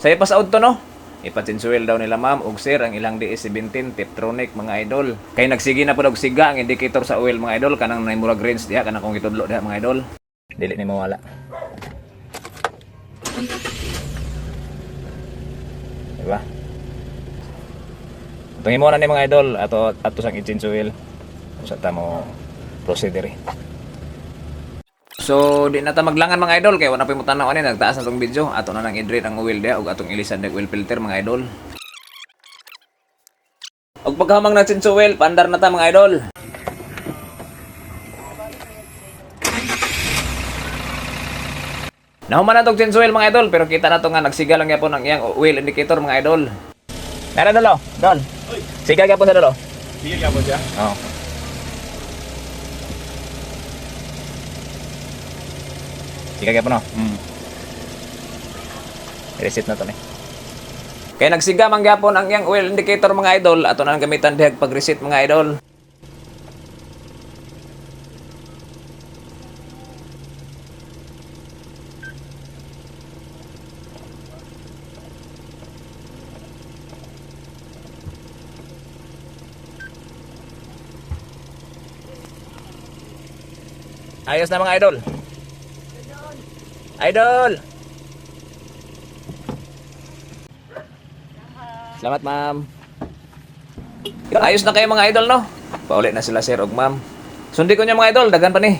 Sa ipasaod to no. Ipatsinsuel daw nila ma'am ug sir ang ilang DS17 Tiptronic mga idol. Kay nagsige na pud og siga ang indicator sa oil mga idol kanang nay murag range diha kanang kung itudlo diha mga idol. Dili ni mawala. Diba? Tungin mo na ni mga idol ato ato sang i-chinsuel. Sa tamo procedure. So, di na ta maglangan mga idol kay wala pa tanaw ani nagtaas na tong video. Ato na nang i-drain ang oil dia ug atong ilisan ang oil filter mga idol. Og paghamang na chinso oil, pandar na ta mga idol. Nahuman na tong chinso oil mga idol pero kita na to nga nagsiga lang yapon ang iyang oil indicator mga idol. Nara dalo, dol. Siga gyapon sa dalo. Sige ka po siya. Oo. Siga gyapon no. Hmm. Reset na to ni. Kaya nagsiga man gyapon ang iyang oil indicator mga idol ato na gamitan dihag pag reset mga idol. Ayos na mga idol. Idol! Salamat, ma'am. Ayos na kayo mga idol, no? Paulit na sila, sir og ma'am. Sundi ko niya mga idol, dagan pa ni.